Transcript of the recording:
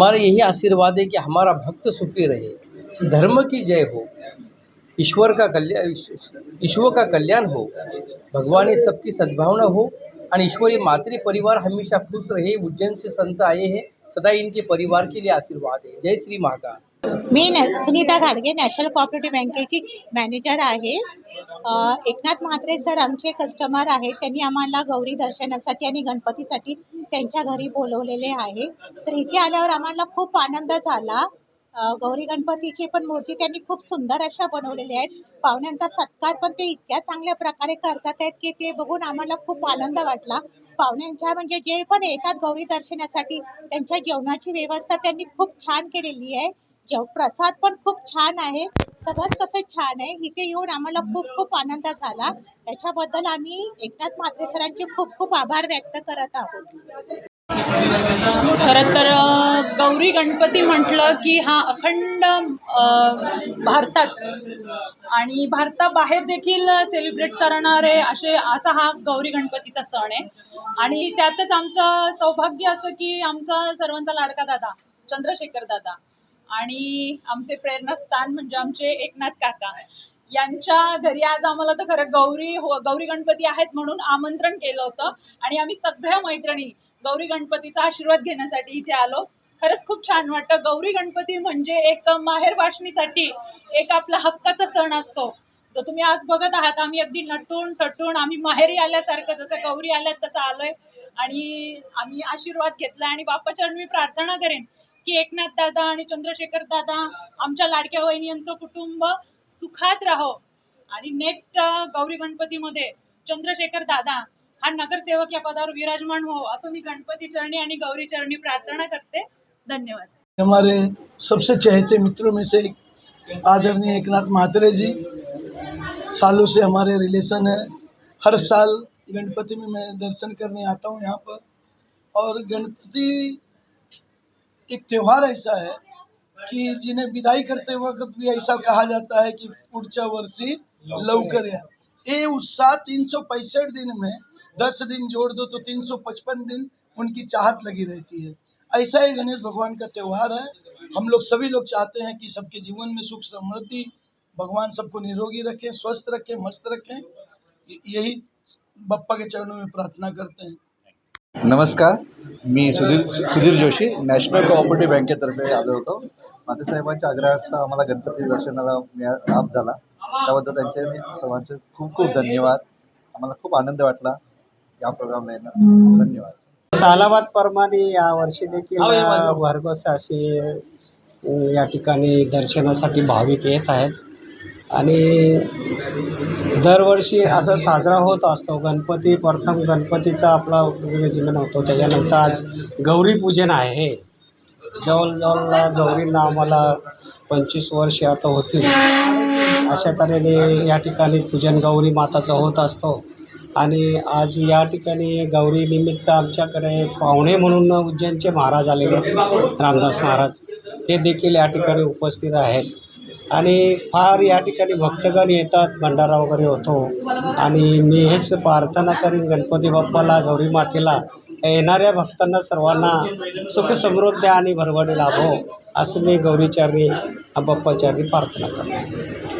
हमारा यही आशीर्वाद है कि हमारा भक्त सुखी रहे। धर्म की जय हो। ईश्वर का कल्याण ईश्वर का कल्याण हो। भगवान ही सबकी सद्भावना हो। आणि ईश्वरी मातृ परिवार हमेशा खुश रहे उज्जैन से संत आए हैं। सदा इनके परिवार के लिए आशीर्वाद है। जय श्री महाकाल। मी सुनीता घाडगे नॅशनल कोऑपरेटिव्ह बँकेची मॅनेजर आहे. अ, एकनाथ म्हात्रे सर आमचे कस्टमर आहेत. त्यांनी आम्हाला गौरी दर्शनासाठी आणि गणपतीसाठी त्यांच्या घरी बोलवलेले आहे. तर इथे आल्यावर आम्हाला खूप आनंद झाला. गौरी गणपतीची पण मूर्ती त्यांनी खूप सुंदर अशा बनवलेल्या आहेत. पाहुण्यांचा सत्कार पण ते इतक्या चांगल्या प्रकारे करतात आहेत की ते बघून आम्हाला खूप आनंद वाटला. पाहुण्यांच्या म्हणजे जे पण येतात गौरी दर्शनासाठी त्यांच्या जेवणाची व्यवस्था त्यांनी खूप छान केलेली आहे. जेव प्रसाद पण खूप छान आहे. सगळंच कसं छान आहे. इथे येऊन आम्हाला खूप खूप आनंद झाला. त्याच्याबद्दल आम्ही एकनाथ म्हात्रे सरांचे खूप खूप आभार व्यक्त करत आहोत. खरं तर गौरी गणपती म्हटलं की हा अखंड भारतात आणि भारताबाहेर देखील सेलिब्रेट करणारे असे असा हा गौरी गणपतीचा सण आहे. आणि त्यातच आमचं सौभाग्य असं की आमचा सर्वांचा लाडका दादा चंद्रशेखर दादा आणि आमचे प्रेरणास्थान म्हणजे आमचे एकनाथ काका. यांच्या घरी आज आम्हाला तर खरं गौरी हो गौरी गणपती आहेत म्हणून आमंत्रण केलं होतं. आणि आम्ही सगळ्या मैत्रिणी गौरी गणपतीचा आशीर्वाद घेण्यासाठी इथे आलो. खरंच खूप छान वाटतं. गौरी गणपती म्हणजे एक माहेर वाचणीसाठी एक आपला हक्काचा सण असतो. जो तुम्ही आज बघत आहात आम्ही अगदी नटून टटून आम्ही माहेरी आल्यासारखं जसं गौरी आल्यात तसं आलोय. आणि आम्ही आशीर्वाद घेतला आणि बाप्पाचरण मी प्रार्थना करेन की एकनाथ दादा आणि चंद्रशेखर दादा आमच्या लाडक्या वहिनी यांचं कुटुंब सुखात राहो. आणि नेक्स्ट गौरी गणपतीमध्ये चंद्रशेखर दादा हा नगरसेवक या पदावर विराजमान हो असं मी गणपती चरणी आणि गौरी चरणी प्रार्थना करते. धन्यवाद. हमारे सबसे चहेते मित्रों में से एक आदरणीय एकनाथ महात्रे जी सालों से हमारे रिलेशन है। हर साल गणपति में मैं दर्शन करने आता हूँ यहाँ पर। और गणपति एक त्यौहार ऐसा है की जिन्हें विदाई करते वक्त भी ऐसा कहा जाता है कि पुढच्या वर्षी लवकर या। ये उत्साह तीन सौ पैंसठ दिन में दस दिन जोड़ दो तो तीन सौ पचपन दिन उनकी चाहत लगी रहती है। ऐसा ही गणेश भगवान का त्यौहार है। हम लोग सभी लोग चाहते हैं कि सबके जीवन में सुख समृद्धि, भगवान सबको निरोगी रखें, स्वस्थ रखें, मस्त रखें। यही बप्पा के चरणों में प्रार्थना करते हैं। नमस्कार मी सुधीर सुधीर जोशी नॅशनल कोऑपरेटिव्ह बँकेतर्फे आलो होतो. मातेसाहेबांच्या आग्रहास्तव आम्हाला गणपती दर्शनाला मिळा लाभ झाला. त्याबद्दल त्यांचे मी सर्वांचे खूप खूप धन्यवाद. आम्हाला खूप आनंद वाटला या प्रोग्रामला येणं. धन्यवाद सालाबाद प्रमाणे यावर्षी देखील अ, भरघोस असे या ठिकाणी दर्शनासाठी भाविक येत आहेत. आणि दरवर्षी असा साजरा होत असतो. गणपती प्रथम गणपतीचा आपला विजन होतो त्याच्यानंतर आज गौरीपूजन आहे. जवळजवळ गौरींना आम्हाला पंचवीस वर्ष आता होतील. अशा तऱ्हेने या ठिकाणी पूजन गौरी माताचं होत असतो. आणि आज या ठिकाणी गौरीनिमित्त आमच्याकडे पाहुणे म्हणून उज्जैनचे महाराज आलेले आहेत. रामदास महाराज. ते देखील या ठिकाणी उपस्थित आहेत. आणि फार या ठिकाणी भक्तगण येतात भंडारा वगैरे होतो. आणि मी हेच प्रार्थना करीन गणपती बाप्पाला गौरी मातेला येणाऱ्या भक्तांना सर्वांना सुखसमृद्धी आणि भरभरी लाभो असं मी गौरीचरणी बाप्पाचरणी प्रार्थना करतो.